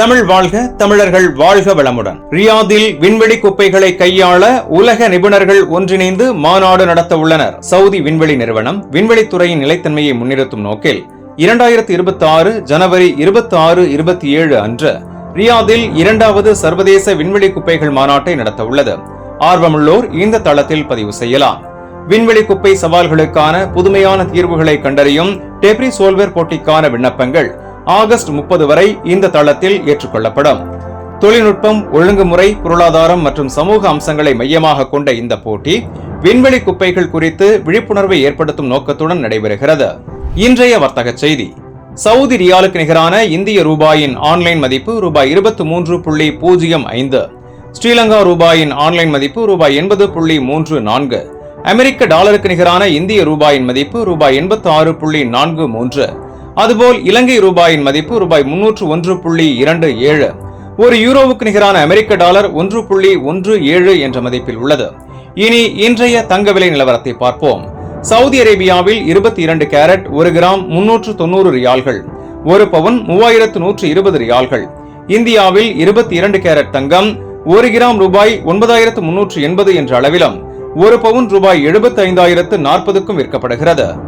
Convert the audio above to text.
தமிழ் வாழ்க தமிழர்கள் வாழ்க வளமுடன். ரியாதில் விண்வெளி குப்பைகளை கையாள உலக நிபுணர்கள் ஒன்றிணைந்து மாநாடு நடத்த உள்ளனர். சவுதி விண்வெளி நிறுவனம் விண்வெளித்துறையின் நிலைத்தன்மையை முன்னிறுத்தும் நோக்கில் இரண்டாயிரத்தி இருபத்தி ஆறு ஜனவரி இருபத்தி ஆறு இருபத்தி ஏழு அன்று ரியாதில் இரண்டாவது சர்வதேச விண்வெளி குப்பைகள் மாநாட்டை நடத்த உள்ளது. ஆர்வமுள்ளோர் இந்த தளத்தில் பதிவு செய்யலாம். விண்வெளி குப்பை சவால்களுக்கான புதுமையான தீர்வுகளை கண்டறியும் டெப்ரி சோல்வேர் போட்டிக்கான விண்ணப்பங்கள் ஆகஸ்ட் முப்பது வரை இந்த தளத்தில் ஏற்றுக்கொள்ளப்படும். தொழில்நுட்பம் ஒழுங்குமுறை பொருளாதாரம் மற்றும் சமூக அம்சங்களை மையமாக கொண்ட இந்த போட்டி விண்வெளி குப்பைகள் குறித்து விழிப்புணர்வை ஏற்படுத்தும் நோக்கத்துடன் நடைபெறுகிறது. இன்றைய வர்த்தக செய்தி. சவுதி ரியாலுக்கு நிகரான இந்திய ரூபாயின் ஆன்லைன் மதிப்பு ரூபாய் இருபத்தி மூன்று புள்ளி பூஜ்ஜியம் ஐந்து ஸ்ரீலங்கா ரூபாயின் ஆன்லைன் மதிப்பு ரூபாய் எண்பது புள்ளி மூன்று நான்கு அமெரிக்க டாலருக்கு நிகரான இந்திய ரூபாயின் மதிப்பு ரூபாய் எண்பத்தி ஆறு புள்ளி நான்கு மூன்று அதுபோல் இலங்கை ரூபாயின் மதிப்பு ரூபாய் முன்னூற்று ஒன்று புள்ளி இரண்டு ஏழு. ஒரு யூரோவுக்கு நிகரான அமெரிக்க டாலர் ஒன்று புள்ளி ஒன்று ஏழு என்ற மதிப்பில் உள்ளது. இனி இன்றைய தங்க விலை நிலவரத்தை பார்ப்போம். சவுதி அரேபியாவில் இருபத்தி இரண்டு கேரட் ஒரு கிராம் முன்னூற்று தொண்ணூறு ரியால்கள் ஒரு பவுன் மூவாயிரத்து நூற்று இருபது ரியால்கள். இந்தியாவில் இருபத்தி இரண்டு கேரட் தங்கம் ஒரு கிராம் ரூபாய் ஒன்பதாயிரத்து முன்னூற்று எண்பது என்ற அளவிலும் ஒரு பவுன் ரூபாய் எழுபத்தி ஐந்தாயிரத்து நாற்பதுக்கும் விற்கப்படுகிறது.